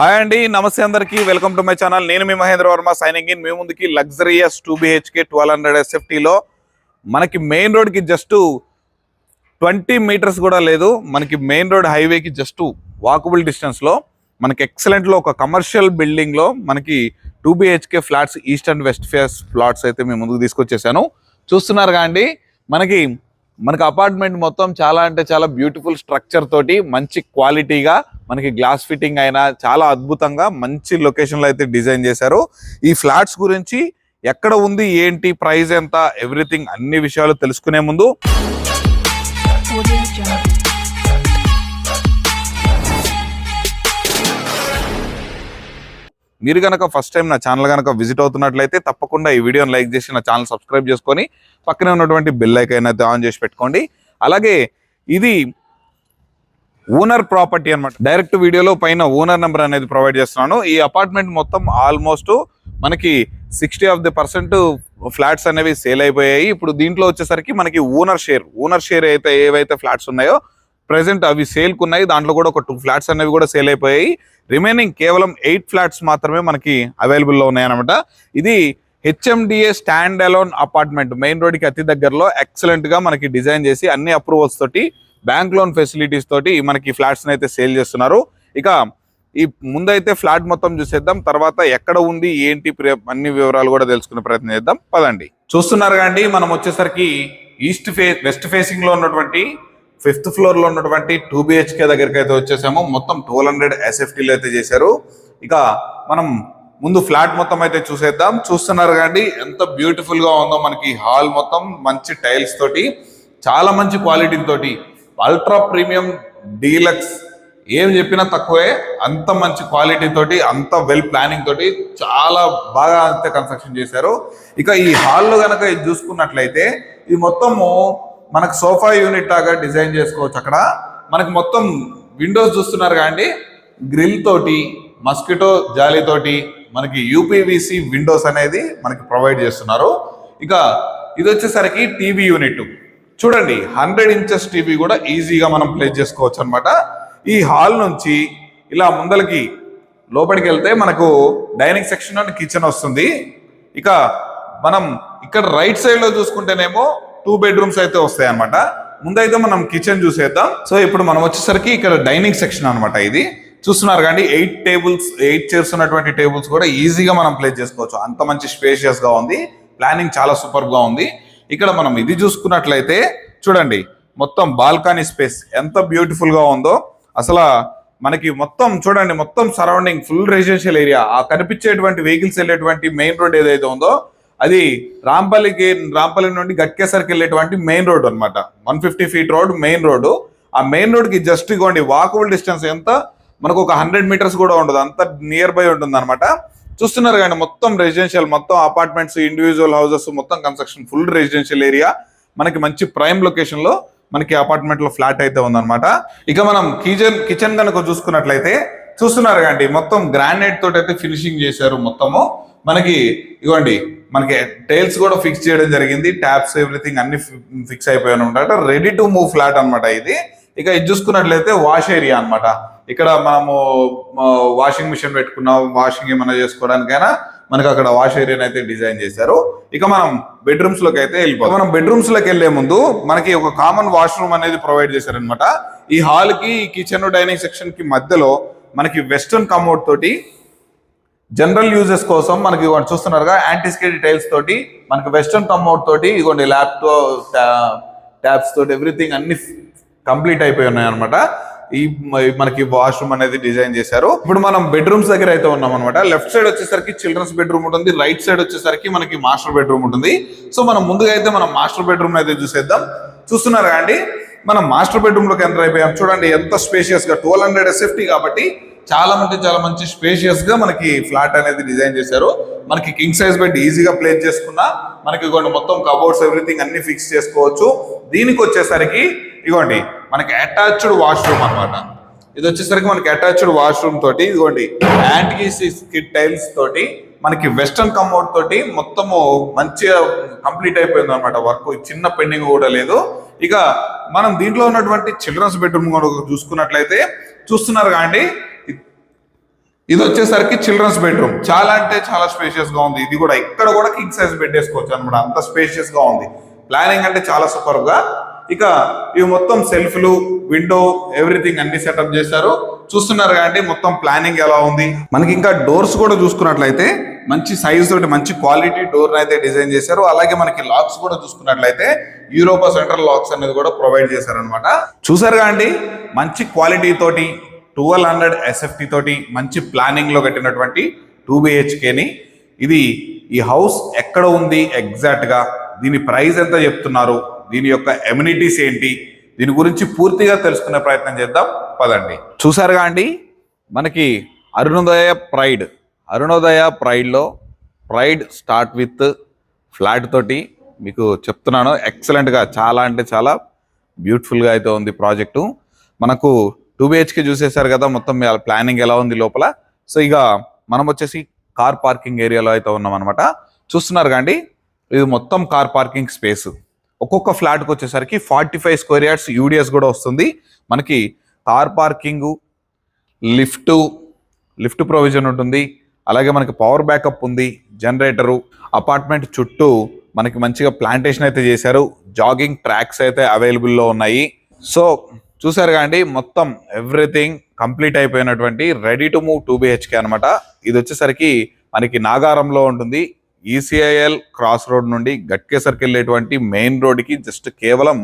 Hi అండి నమస్తే అందరికి. Welcome to my channel. నేను మీ మహేంద్ర వర్మ సైనింగ్ ఇన్. మీ ముందుకి luxurious two BHK twelve hundred ఎస్ఎఫ్టీలో మనకి మెయిన్ రోడ్కి జస్ట్ ట్వంటీ మీటర్స్ కూడా లేదు. మనకి మెయిన్ రోడ్ హైవేకి జస్ట్ వాకబుల్ డిస్టెన్స్లో మనకి ఎక్సలెంట్లో ఒక కమర్షియల్ బిల్డింగ్లో మనకి two BHK flats east and west face flats అయితే మేము ముందుకు తీసుకొచ్చేసాను. చూస్తున్నారు కాండి మనకి మనకి అపార్ట్మెంట్ మొత్తం చాలా అంటే చాలా బ్యూటిఫుల్ స్ట్రక్చర్ తోటి మంచి క్వాలిటీగా మనకి గ్లాస్ ఫిట్టింగ్ అయినా చాలా అద్భుతంగా మంచి లొకేషన్లో అయితే డిజైన్ చేశారు. ఈ ఫ్లాట్స్ గురించి ఎక్కడ ఉంది ఏంటి ప్రైస్ ఎంత ఎవ్రీథింగ్ అన్ని విషయాలు తెలుసుకునే ముందు మీరు కనుక ఫస్ట్ టైం నా ఛానల్ కనుక విజిట్ అవుతున్నట్లయితే తప్పకుండా ఈ వీడియోని లైక్ చేసి నా ఛానల్ సబ్స్క్రైబ్ చేసుకొని పక్కనే ఉన్నటువంటి బెల్ ఐకాన్ అయితే ఆన్ చేసి పెట్టుకోండి. అలాగే ఇది ఓనర్ ప్రాపర్టీ అన్నమాట. డైరెక్ట్ వీడియోలో పైన ఓనర్ నెంబర్ అనేది ప్రొవైడ్ చేస్తున్నాను. ఈ అపార్ట్మెంట్ మొత్తం ఆల్మోస్ట్ మనకి sixty of the percent flats అనేవి సేల్ అయిపోయాయి. ఇప్పుడు దీంట్లో వచ్చేసరికి మనకి ఓనర్ షేర్ ఓనర్ షేర్ అయితే ఏవైతే ఫ్లాట్స్ ఉన్నాయో ప్రెసెంట్ అవి సేల్కు ఉన్నాయి. దాంట్లో కూడా ఒక టూ ఫ్లాట్స్ అనేవి కూడా సేల్ అయిపోయాయి. రిమైనింగ్ కేవలం ఎయిట్ ఫ్లాట్స్ మాత్రమే మనకి అవైలబుల్లో ఉన్నాయన్నమాట. ఇది HMDA stand alone apartment. Main రోడ్కి అతి దగ్గరలో. ఎక్సలెంట్గా మనకి డిజైన్ చేసి అన్ని అప్రూవల్స్ తోటి బ్యాంక్ లోన్ ఫెసిలిటీస్ తోటి మనకి ఫ్లాట్స్ అయితే సేల్ చేస్తున్నారు. ఇక ఈ ముందైతే ఫ్లాట్ మొత్తం చూసేద్దాం. తర్వాత ఎక్కడ ఉంది ఏంటి అన్ని వివరాలు కూడా తెలుసుకునే ప్రయత్నం చేద్దాం. పదండి. చూస్తున్నారు కానీ మనం వచ్చేసరికి ఈస్ట్ ఫే వెస్ట్ ఫేసింగ్లో ఉన్నటువంటి ఫిఫ్త్ ఫ్లోర్లో ఉన్నటువంటి టూ బిహెచ్కే దగ్గరికి అయితే వచ్చేసాము. మొత్తం ట్వెల్వ్ హండ్రెడ్ ఎస్ఎఫ్టీలు అయితే చేశారు. ఇక మనం ముందు ఫ్లాట్ మొత్తం అయితే చూసేద్దాం. చూస్తున్నారు కానీ ఎంత బ్యూటిఫుల్గా ఉందో మనకి హాల్ మొత్తం. మంచి టైల్స్ తోటి చాలా మంచి క్వాలిటీ తోటి అల్ట్రా ప్రీమియం డీలక్స్ ఏం చెప్పినా తక్కువే అంత మంచి క్వాలిటీ తోటి అంత వెల్ ప్లానింగ్ తోటి చాలా బాగా అంతే కన్స్ట్రక్షన్ చేశారు. ఇక ఈ హాల్లో కనుక ఇది చూసుకున్నట్లయితే ఇది మొత్తము మనకు సోఫా యూనిట్ లాగా డిజైన్ చేసుకోవచ్చు అక్కడ. మనకి మొత్తం విండోస్ చూస్తున్నారు కాండి గ్రిల్ తోటి మస్కిటో జాలితోటి మనకి యూపీవీసీ విండోస్ అనేది మనకి ప్రొవైడ్ చేస్తున్నారు. ఇక ఇది వచ్చేసరికి టీవీ యూనిట్ చూడండి హండ్రెడ్ ఇంచెస్ టీవీ కూడా ఈజీగా మనం ప్లేస్ చేసుకోవచ్చు అనమాట ఈ హాల్ నుంచి ఇలా ముందలకి లోపలికి వెళ్తే మనకు డైనింగ్ సెక్షన్ అండ్ కిచెన్ వస్తుంది. ఇక మనం ఇక్కడ రైట్ సైడ్లో చూసుకుంటేనేమో టూ బెడ్రూమ్స్ అయితే వస్తాయి అనమాట ముందైతే మనం కిచెన్ చూసేద్దాం. సో ఇప్పుడు మనం వచ్చేసరికి ఇక్కడ డైనింగ్ సెక్షన్ అన్నమాట ఇది. చూస్తున్నారు కానీ ఎయిట్ టేబుల్స్ ఎయిట్ చైర్స్ ఉన్నటువంటి టేబుల్స్ కూడా ఈజీగా మనం ప్లేస్ చేసుకోవచ్చు. అంత మంచి స్పేషియస్గా ఉంది. ప్లానింగ్ చాలా సూపర్గా ఉంది. ఇక్కడ మనం ఇది చూసుకున్నట్లయితే చూడండి మొత్తం బాల్కనీ స్పేస్ ఎంత బ్యూటిఫుల్గా ఉందో. అసలు మనకి మొత్తం చూడండి మొత్తం సరౌండింగ్ ఫుల్ రెసిడెన్షియల్ ఏరియా ఆ కనిపించేటువంటి వెహికల్స్ వెళ్ళేటువంటి మెయిన్ రోడ్ ఏదైతే ఉందో అది రాంపల్లికి రాంపల్లి నుండి గట్కేసరికి వెళ్ళేటువంటి మెయిన్ రోడ్ అన్నమాట. One fifty feet road main road ఆ మెయిన్ రోడ్కి జస్ట్ ఇగోండి వాకబుల్ డిస్టెన్స్ ఎంత? మనకు ఒక హండ్రెడ్ మీటర్స్ కూడా ఉండదు అంత నియర్ బై ఉంటుంది అనమాట చూస్తున్నారు కానీ మొత్తం రెసిడెన్షియల్ మొత్తం అపార్ట్మెంట్స్ ఇండివిజువల్ హౌసెస్ మొత్తం కన్స్ట్రక్షన్ ఫుల్ రెసిడెన్షియల్ ఏరియా మనకి మంచి ప్రైమ్ లొకేషన్లో మనకి అపార్ట్మెంట్లో ఫ్లాట్ అయితే ఉందన్నమాట. ఇక మనం కిచెన్ కిచెన్ కనుక చూసుకున్నట్లయితే చూస్తున్నారు కండి మొత్తం గ్రానైట్ తోటి అయితే ఫినిషింగ్ చేశారు మొత్తము. మనకి ఇవ్వండి మనకి టైల్స్ కూడా ఫిక్స్ చేయడం జరిగింది. ట్యాప్స్ ఎవ్రీథింగ్ అన్ని ఫిక్స్ అయిపోయాయి అనమాట రెడీ టు మూవ్ ఫ్లాట్ అన్నమాట ఇది. ఇక ఇది చూసుకున్నట్లయితే వాష్ ఏరియా అన్నమాట. ఇక్కడ మనము వాషింగ్ మిషన్ పెట్టుకున్నాం వాషింగ్ ఏమైనా చేసుకోవడానికైనా మనకి అక్కడ వాష్ ఏరియాని అయితే డిజైన్ చేశారు. ఇక మనం బెడ్రూమ్స్లోకి అయితే వెళ్ళిపోతాం మనం బెడ్రూమ్స్లోకి వెళ్ళే ముందు మనకి ఒక కామన్ వాష్రూమ్ అనేది ప్రొవైడ్ చేశారనమాట ఈ హాల్కి కిచెన్ డైనింగ్ సెక్షన్కి మధ్యలో మనకి వెస్టర్న్ కమోడ్ తోటి జనరల్ యూజెస్ కోసం మనకి చూస్తున్నారుగా యాంటీస్కేటి టైల్స్ తోటి మనకి వెస్టర్న్ కమోడ్ తోటి ఇగోండి ల్యాప్టాప్ ట్యాబ్స్ తోటి ఎవ్రీథింగ్ అన్ని కంప్లీట్ అయిపోయి ఉన్నాయి అనమాట ఈ మనకి వాష్రూమ్ అనేది డిజైన్ చేశారు. ఇప్పుడు మనం బెడ్రూమ్స్ దగ్గర అయితే ఉన్నాం అనమాట లెఫ్ట్ సైడ్ వచ్చేసరికి చిల్డ్రన్స్ బెడ్రూమ్ ఉంటుంది. రైట్ సైడ్ వచ్చేసరికి మనకి మాస్టర్ బెడ్రూమ్ ఉంటుంది. సో మనం ముందుగా అయితే మనం మాస్టర్ బెడ్రూమ్ అయితే చూసేద్దాం. చూస్తున్నారా అండి? మనం మాస్టర్ బెడ్రూమ్లోకి ఎంటర్ అయిపోయాం. చూడండి ఎంత స్పేషియస్గా ట్వెల్వ్ హండ్రెడ్ ఎస్ఎఫ్టీ కాబట్టి చాలా మంది చాలా మంచి స్పేషియస్గా మనకి ఫ్లాట్ అనేది డిజైన్ చేశారు. మనకి కింగ్ సైజ్ బెడ్ ఈజీగా ప్లేస్ చేసుకున్నా మనకి కొన్ని మొత్తం కబోర్డ్స్ ఎవ్రీథింగ్ అన్ని ఫిక్స్ చేసుకోవచ్చు. దీనికి వచ్చేసరికి ఇదిగోండి మనకి అటాచ్డ్ వాష్రూమ్ అన్నమాట. ఇది వచ్చేసరికి మనకి అటాచ్డ్ వాష్రూమ్ తోటి ఇదిగోండి యాంటీ టైల్స్ తోటి మనకి వెస్టర్న్ కమోడ్ తోటి మొత్తము మంచిగా కంప్లీట్ అయిపోయింది అనమాట వర్క్ చిన్న పెండింగ్ కూడా లేదు. ఇక మనం దీంట్లో ఉన్నటువంటి చిల్డ్రన్స్ బెడ్రూమ్ కూడా చూసుకున్నట్లయితే చూస్తున్నారు కాండి ఇది వచ్చేసరికి చిల్డ్రన్స్ బెడ్రూమ్ చాలా అంటే చాలా స్పేషియస్గా ఉంది. ఇది కూడా ఇక్కడ కూడా కింగ్ సైజ్ బెడ్ వేసుకోవచ్చు అనమాట అంత స్పేషియస్గా ఉంది. ప్లానింగ్ అంటే చాలా సూపర్గా ఇక ఇవి మొత్తం సెల్ఫ్లు విండో ఎవ్రీథింగ్ అన్ని సెటప్ చేశారు. చూస్తున్నారు కాబట్టి మొత్తం ప్లానింగ్ ఎలా ఉంది? మనకి ఇంకా డోర్స్ కూడా చూసుకున్నట్లయితే మంచి సైజ్ తోటి మంచి క్వాలిటీ డోర్ అయితే డిజైన్ చేశారు. అలాగే మనకి లాక్స్ కూడా చూసుకున్నట్లయితే యూరోపా సెంట్రల్ లాక్స్ అనేది కూడా ప్రొవైడ్ చేశారు అనమాట చూసారు కాండి మంచి క్వాలిటీ తోటి ట్వెల్వ్ హండ్రెడ్ ఎస్ఎఫ్టీ తోటి మంచి ప్లానింగ్లో కట్టినటువంటి టూ బిహెచ్కేని ఇది ఈ హౌస్ ఎక్కడ ఉంది ఎగ్జాక్ట్గా? దీని ప్రైస్ ఎంత చెప్తున్నారు? దీని యొక్క ఎమ్యూనిటీస్ ఏంటి? దీని గురించి పూర్తిగా తెలుసుకునే ప్రయత్నం చేద్దాం. పదండి. చూసారుగా అండి? మనకి అరుణోదయ ప్రైడ్. అరుణోదయ ప్రైడ్లో ప్రైడ్ స్టార్ట్ విత్ ఫ్లాట్ తోటి మీకు చెప్తున్నాను. ఎక్సలెంట్గా చాలా అంటే చాలా బ్యూటిఫుల్గా అయితే ఉంది ప్రాజెక్టు. మనకు టూ బిహెచ్కే చూసేసారు కదా మొత్తం ప్లానింగ్ ఎలా ఉంది లోపల? సో ఇక మనం వచ్చేసి కార్ పార్కింగ్ ఏరియాలో అయితే ఉన్నాం అనమాట చూస్తున్నారు కాండి ఇది మొత్తం కార్ పార్కింగ్ స్పేస్. ఒక్కొక్క ఫ్లాట్కి వచ్చేసరికి forty five square yards UDS కూడా వస్తుంది. మనకి car parking lift lift provision ఉంటుంది. అలాగే మనకి పవర్ బ్యాకప్ ఉంది జనరేటరు అపార్ట్మెంట్ చుట్టూ మనకి మంచిగా ప్లాంటేషన్ అయితే చేశారు. జాగింగ్ ట్రాక్స్ అయితే అవైలబుల్లో ఉన్నాయి. సో చూసారు కాండి మొత్తం ఎవ్రీథింగ్ కంప్లీట్ అయిపోయినటువంటి ready to move two BHK అనమాట ఇది వచ్చేసరికి మనకి నాగారంలో ఉంటుంది. ఈసీఐఎల్ క్రాస్ రోడ్ నుండి గట్కేసర్కి వెళ్ళేటువంటి మెయిన్ రోడ్కి జస్ట్ కేవలం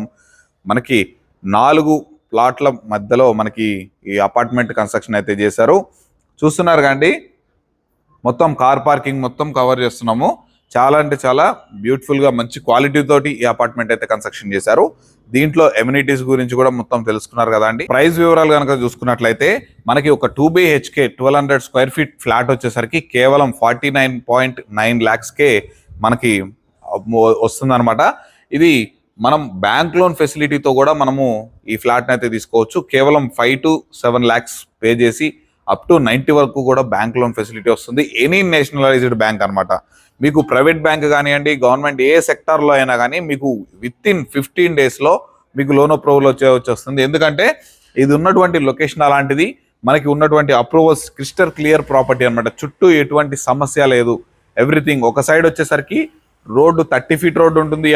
మనకి నాలుగు ప్లాట్ల మధ్యలో మనకి ఈ అపార్ట్మెంట్ కన్స్ట్రక్షన్ అయితే చేశారు. చూస్తున్నారు కాండి మొత్తం కార్ పార్కింగ్ మొత్తం కవర్ చేస్తున్నాము. చాలా అంటే చాలా బ్యూటిఫుల్గా మంచి క్వాలిటీ తోటి ఈ అపార్ట్మెంట్ అయితే కన్స్ట్రక్షన్ చేశారు. దీంట్లో ఎమ్యూనిటీస్ గురించి కూడా మొత్తం తెలుసుకున్నారు కదా అండి. ప్రైస్ వివరాలు కనుక చూసుకున్నట్లయితే మనకి ఒక two BHK twelve hundred square feet flat వచ్చేసరికి కేవలం ఫార్టీ నైన్ పాయింట్ నైన్ ల్యాక్స్కే మనకి వస్తుందన్నమాట. ఇది మనం బ్యాంక్ లోన్ ఫెసిలిటీతో కూడా మనము ఈ ఫ్లాట్ని అయితే తీసుకోవచ్చు. కేవలం five to seven lakhs pay చేసి అప్ టు నైంటీ వరకు కూడా బ్యాంక్ లోన్ ఫెసిలిటీ వస్తుంది. ఎనీ నేషనలైజ్డ్ బ్యాంక్ అన్నమాట. మీకు ప్రైవేట్ బ్యాంక్ కానివ్వండి గవర్నమెంట్ ఏ సెక్టార్లో అయినా కానీ మీకు విత్ ఇన్ ఫిఫ్టీన్ డేస్లో మీకు లోన్ అప్రూవల్ వచ్చే వచ్చేస్తుంది. ఎందుకంటే ఇది ఉన్నటువంటి లొకేషన్ అలాంటిది. మనకి ఉన్నటువంటి అప్రూవల్స్ క్రిస్టల్ క్లియర్ ప్రాపర్టీ అనమాట చుట్టూ ఎటువంటి సమస్య లేదు. ఎవ్రీథింగ్ ఒక సైడ్ వచ్చేసరికి రోడ్డు థర్టీ ఫీట్ రోడ్డు ఉంటుంది ఈ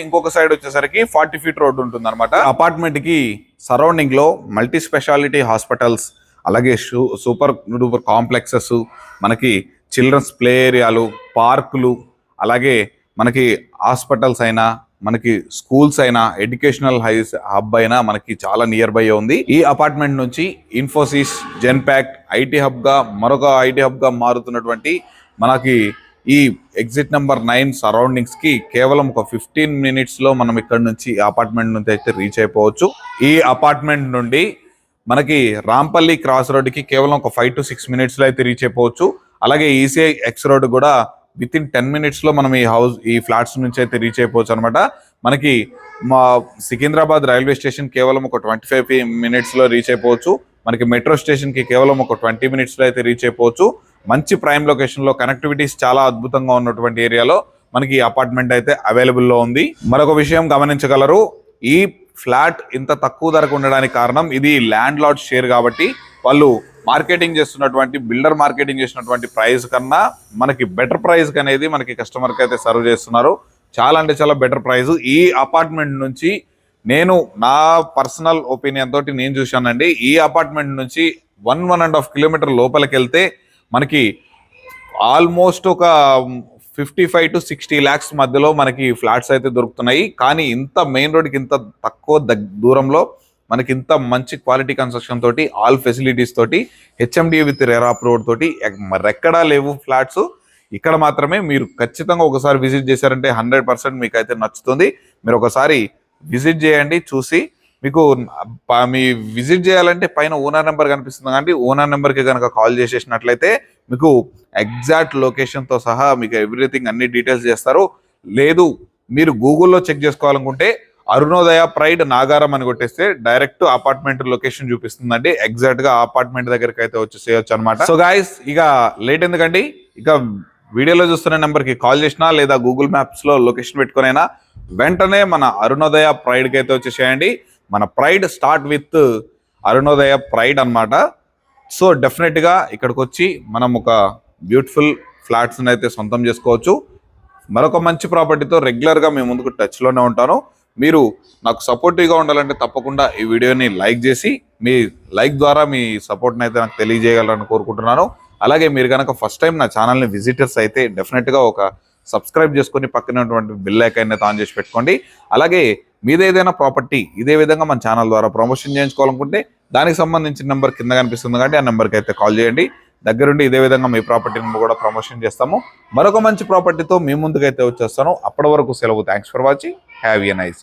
ఇంకొక సైడ్ వచ్చేసరికి ఫార్టీ ఫీట్ రోడ్డు ఉంటుంది అనమాట అపార్ట్మెంట్కి సరౌండింగ్లో మల్టీ స్పెషాలిటీ హాస్పిటల్స్ అలాగే షూ- సూపర్ డూపర్ కాంప్లెక్సెస్ మనకి చిల్డ్రన్స్ ప్లే ఏరియాలు పార్కులు అలాగే మనకి హాస్పిటల్స్ అయినా మనకి స్కూల్స్ అయినా ఎడ్యుకేషనల్ హైస్ హబ్ అయినా మనకి చాలా నియర్ బై ఉంది. ఈ అపార్ట్మెంట్ నుంచి ఇన్ఫోసిస్ జెన్పాక్ట్ ఐటీ హబ్గా మరొక ఐటీ హబ్గా మారుతున్నటువంటి మనకి ఈ ఎగ్జిట్ నెంబర్ నైన్ సరౌండింగ్స్కి కేవలం ఒక ఫిఫ్టీన్ మినిట్స్లో మనం ఇక్కడ నుంచి అపార్ట్మెంట్ నుంచి అయితే రీచ్ అయిపోవచ్చు. ఈ అపార్ట్మెంట్ నుండి మనకి రాంపల్లి క్రాస్ రోడ్కి కేవలం ఒక ఫైవ్ టు సిక్స్ మినిట్స్లో అయితే రీచ్ అయిపోవచ్చు. అలాగే ఈసీఐ ఎక్స్ రోడ్ కూడా విత్ ఇన్ టెన్ మినిట్స్లో మనం ఈ హౌస్ ఈ ఫ్లాట్స్ నుంచి అయితే రీచ్ అయిపోవచ్చు అనమాట మనకి మా సికింద్రాబాద్ రైల్వే స్టేషన్ కేవలం ఒక ట్వంటీ ఫైవ్ మినిట్స్లో రీచ్ అయిపోవచ్చు. మనకి మెట్రో స్టేషన్కి కేవలం ఒక ట్వంటీ మినిట్స్లో అయితే రీచ్ అయిపోవచ్చు. మంచి ప్రైమ్ లొకేషన్లో కనెక్టివిటీస్ చాలా అద్భుతంగా ఉన్నటువంటి ఏరియాలో మనకి అపార్ట్మెంట్ అయితే అవైలబుల్లో ఉంది. మరొక విషయం గమనించగలరు ఈ ఫ్లాట్ ఇంత తక్కువ ధరకు ఉండడానికి కారణం ఇది ల్యాండ్ లాడ్ షేర్ కాబట్టి వాళ్ళు మార్కెటింగ్ చేస్తున్నటువంటి బిల్డర్ మార్కెటింగ్ చేసినటువంటి ప్రైస్ కన్నా మనకి బెటర్ ప్రైస్ అనేది మనకి కస్టమర్కి అయితే సర్వ్ చేస్తున్నారు. చాలా అంటే చాలా బెటర్ ప్రైస్. ఈ అపార్ట్మెంట్ నుంచి నేను నా పర్సనల్ ఒపీనియన్ తోటి నేను చూశానండి. ఈ అపార్ట్మెంట్ నుంచి one one and half kilometer లోపలికి వెళ్తే మనకి ఆల్మోస్ట్ ఒక fifty five to sixty lakhs మధ్యలో మనకి ఫ్లాట్స్ అయితే దొరుకుతున్నాయి. కానీ ఇంత మెయిన్ రోడ్కి ఇంత తక్కువ దగ్ దూరంలో మనకి ఇంత మంచి క్వాలిటీ కన్స్ట్రక్షన్ తోటి ఆల్ ఫెసిలిటీస్ తోటి హెచ్ఎండి విత్ రెరాప్ రోడ్ తోటి మరెక్కడా లేవు ఫ్లాట్స్. ఇక్కడ మాత్రమే మీరు ఖచ్చితంగా ఒకసారి విజిట్ చేశారంటే హండ్రెడ్ పర్సెంట్ మీకు అయితే నచ్చుతుంది. మీరు ఒకసారి విజిట్ చేయండి చూసి మీకు మీ విజిట్ చేయాలంటే పైన ఓనర్ నెంబర్ కనిపిస్తుంది కాబట్టి ఓనర్ నెంబర్కి కనుక కాల్ చేసేసినట్లయితే మీకు ఎగ్జాక్ట్ లొకేషన్తో సహా మీకు ఎవ్రీథింగ్ అన్ని డీటెయిల్స్ చేస్తారు. లేదు మీరు గూగుల్లో చెక్ చేసుకోవాలనుకుంటే అరుణోదయ ప్రైడ్ నాగారం అని కొట్టేస్తే డైరెక్ట్ అపార్ట్మెంట్ లొకేషన్ చూపిస్తుందండి. ఎగ్జాక్ట్గా అపార్ట్మెంట్ దగ్గరికి అయితే వచ్చి చేయొచ్చు అనమాట సో గాయస్ ఇక లేట్ ఎందుకండి? ఇక వీడియోలో చూస్తున్న నెంబర్కి కాల్ చేసినా లేదా గూగుల్ మ్యాప్స్లో లొకేషన్ పెట్టుకునైనా వెంటనే మన అరుణోదయ ప్రైడ్కి అయితే వచ్చేసేయండి మన pride start with Arunodaya pride అన్నమాట. సో డెఫినెట్గా ఇక్కడికి వచ్చి మనం ఒక బ్యూటిఫుల్ ఫ్లాట్స్ని అయితే సొంతం చేసుకోవచ్చు. మరొక మంచి ప్రాపర్టీతో రెగ్యులర్గా మేము ముందుకు టచ్లోనే ఉంటాను. మీరు నాకు సపోర్టివ్గా ఉండాలంటే తప్పకుండా ఈ వీడియోని లైక్ చేసి మీ లైక్ ద్వారా మీ సపోర్ట్ని అయితే నాకు తెలియజేయగలరని కోరుకుంటున్నాను. అలాగే మీరు కనుక ఫస్ట్ టైం నా ఛానల్ని విజిటర్స్ అయితే డెఫినెట్గా ఒక సబ్స్క్రైబ్ చేసుకొని పక్కనటువంటి బిల్ ఐకాన్ అయితే ఆన్ చేసి పెట్టుకోండి. అలాగే మీదేదైనా ప్రాపర్టీ ఇదే విధంగా మన ఛానల్ ద్వారా ప్రమోషన్ చేయించుకోవాలనుకుంటే దానికి సంబంధించిన నెంబర్ కింద కనిపిస్తుంది కాబట్టి ఆ నెంబర్కి అయితే కాల్ చేయండి. దగ్గరుండి ఇదే విధంగా మీ ప్రాపర్టీని కూడా ప్రమోషన్ చేస్తాము. మరొక మంచి ప్రాపర్టీతో మీ ముందుకైతే వచ్చేస్తాను. అప్పటి వరకు సెలవు. Thanks for watching have a nice